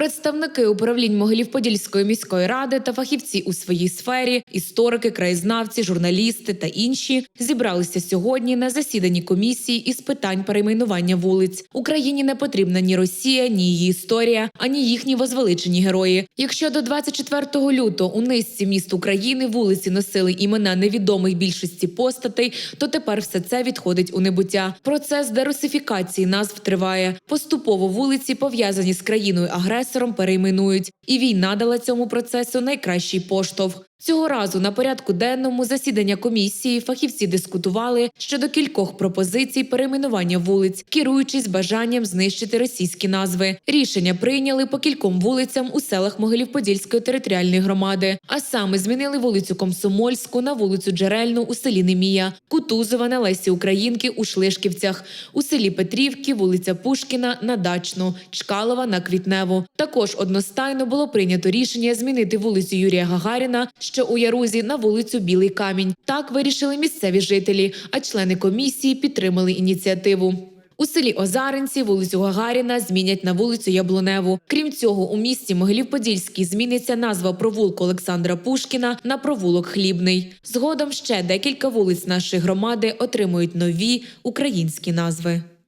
Представники управлінь Могилів-Подільської міської ради та фахівці у своїй сфері, історики, краєзнавці, журналісти та інші зібралися сьогодні на засіданні комісії із питань перейменування вулиць. Україні не потрібна ні Росія, ні її історія, ані їхні возвеличені герої. Якщо до 24 лютого у низці міст України вулиці носили імена невідомих більшості постатей, то тепер все це відходить у небуття. Процес дерусифікації назв триває. Поступово вулиці, пов'язані з країною агресором, перейменують, і війна дала цьому процесу найкращий поштовх. Цього разу на порядку денному засідання комісії фахівці дискутували щодо кількох пропозицій перейменування вулиць, керуючись бажанням знищити російські назви. Рішення прийняли по кільком вулицям у селах Могилів-Подільської територіальної громади. А саме змінили вулицю Комсомольську на вулицю Джерельну у селі Немія, Кутузова на Лесі Українки у Шлишківцях, у селі Петрівки, вулиця Пушкіна на Дачну, Чкалова на Квітневу. Також одностайно було прийнято рішення змінити вулицю Юрія Гагаріна, що у Ярузі, на вулицю Білий Камінь. Так вирішили місцеві жителі, а члени комісії підтримали ініціативу. У селі Озаринці вулицю Гагаріна змінять на вулицю Яблуневу. Крім цього, у місті Могилів-Подільський зміниться назва провулку Олександра Пушкіна на провулок Хлібний. Згодом ще декілька вулиць нашої громади отримують нові українські назви.